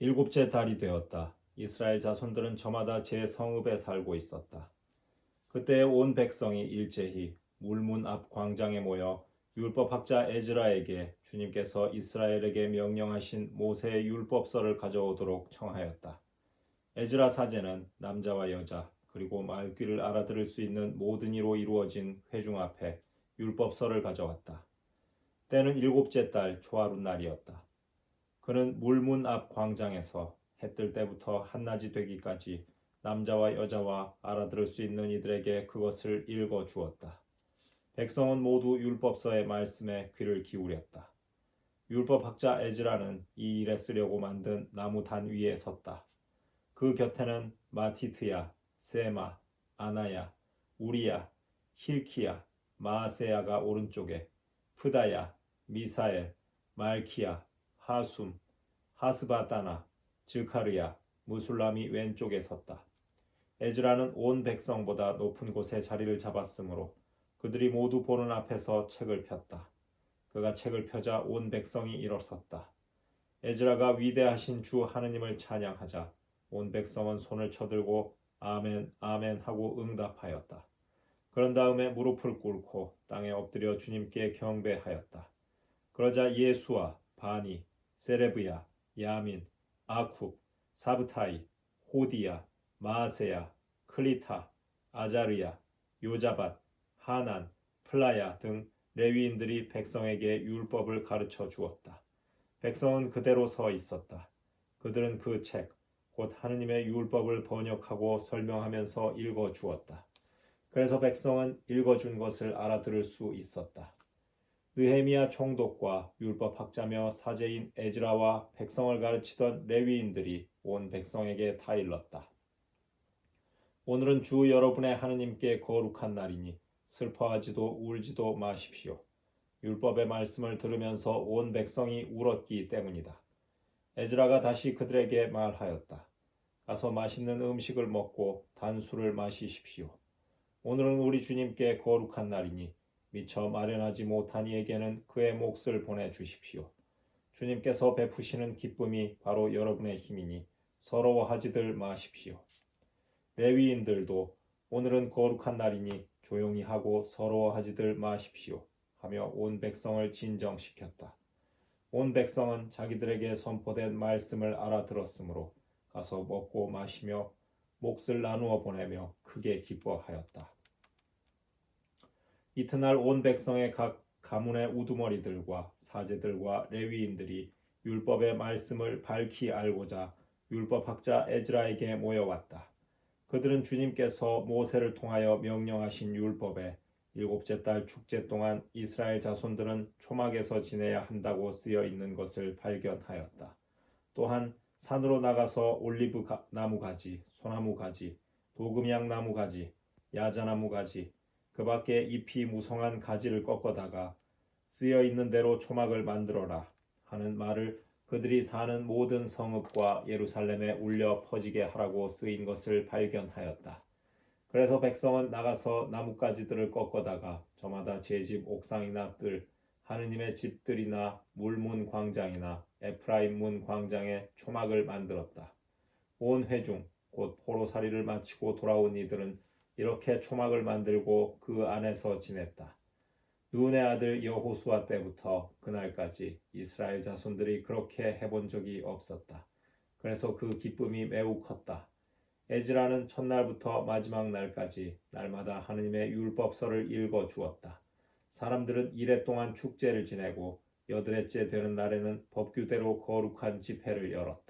일곱째 달이 되었다. 이스라엘 자손들은 저마다 제 성읍에 살고 있었다. 그때 온 백성이 일제히 물문 앞 광장에 모여 율법학자 에즈라에게 주님께서 이스라엘에게 명령하신 모세의 율법서를 가져오도록 청하였다. 에즈라 사제는 남자와 여자 그리고 말귀를 알아들을 수 있는 모든 이로 이루어진 회중 앞에 율법서를 가져왔다. 때는 일곱째 달 초하루 날이었다. 그는 물문 앞 광장에서 해 뜰 때부터 한낮이 되기까지 남자와 여자와 알아들을 수 있는 이들에게 그것을 읽어 주었다. 백성은 모두 율법서의 말씀에 귀를 기울였다. 율법학자 에즈라는 이 일에 쓰려고 만든 나무 단 위에 섰다. 그 곁에는 마티트야, 세마, 아나야, 우리야, 힐키야, 마아세야가 오른쪽에, 프다야, 미사엘, 말키야, 하숨, 하스바다나, 즈카르야, 무술람이 왼쪽에 섰다. 에즈라는 온 백성보다 높은 곳에 자리를 잡았으므로 그들이 모두 보는 앞에서 책을 폈다. 그가 책을 펴자 온 백성이 일어섰다. 에즈라가 위대하신 주 하느님을 찬양하자 온 백성은 손을 쳐들고 아멘 아멘 하고 응답하였다. 그런 다음에 무릎을 꿇고 땅에 엎드려 주님께 경배하였다. 그러자 예수와 바니, 세레브야, 야민, 아쿱, 사브타이, 호디야, 마아세야, 클리타, 아자르야, 요자밭, 하난, 플라야 등 레위인들이 백성에게 율법을 가르쳐 주었다. 백성은 그대로 서 있었다. 그들은 그 책, 곧 하느님의 율법을 번역하고 설명하면서 읽어 주었다. 그래서 백성은 읽어준 것을 알아들을 수 있었다. 느헤미야 총독과 율법학자며 사제인 에즈라와 백성을 가르치던 레위인들이 온 백성에게 다 일렀다. 오늘은 주 여러분의 하느님께 거룩한 날이니 슬퍼하지도 울지도 마십시오. 율법의 말씀을 들으면서 온 백성이 울었기 때문이다. 에즈라가 다시 그들에게 말하였다. 가서 맛있는 음식을 먹고 단술을 마시십시오. 오늘은 우리 주님께 거룩한 날이니 미처 마련하지 못한 이에게는 그의 몫을 보내주십시오. 주님께서 베푸시는 기쁨이 바로 여러분의 힘이니 서러워하지들 마십시오. 레위인들도 오늘은 거룩한 날이니 조용히 하고 서러워하지들 마십시오. 하며 온 백성을 진정시켰다. 온 백성은 자기들에게 선포된 말씀을 알아들었으므로 가서 먹고 마시며 몫을 나누어 보내며 크게 기뻐하였다. 이튿날 온 백성의 각 가문의 우두머리들과 사제들과 레위인들이 율법의 말씀을 밝히 알고자 율법학자 에즈라에게 모여왔다. 그들은 주님께서 모세를 통하여 명령하신 율법에 일곱째 달 축제 동안 이스라엘 자손들은 초막에서 지내야 한다고 쓰여 있는 것을 발견하였다. 또한 산으로 나가서 올리브 가, 나무 가지, 소나무 가지, 도금향 나무 가지, 야자나무 가지, 그 밖에 잎이 무성한 가지를 꺾어다가 쓰여 있는 대로 초막을 만들어라 하는 말을 그들이 사는 모든 성읍과 예루살렘에 울려 퍼지게 하라고 쓰인 것을 발견하였다. 그래서 백성은 나가서 나뭇가지들을 꺾어다가 저마다 제 집 옥상이나 뜰, 하느님의 집들이나 물문 광장이나 에프라임 문 광장에 초막을 만들었다. 온 회중 곧 포로살이를 마치고 돌아온 이들은 이렇게 초막을 만들고 그 안에서 지냈다. 눈의 아들 여호수아 때부터 그날까지 이스라엘 자손들이 그렇게 해본 적이 없었다. 그래서 그 기쁨이 매우 컸다. 에즈라는 첫날부터 마지막 날까지 날마다 하느님의 율법서를 읽어 주었다. 사람들은 이래 동안 축제를 지내고 여드레째 되는 날에는 법규대로 거룩한 집회를 열었다.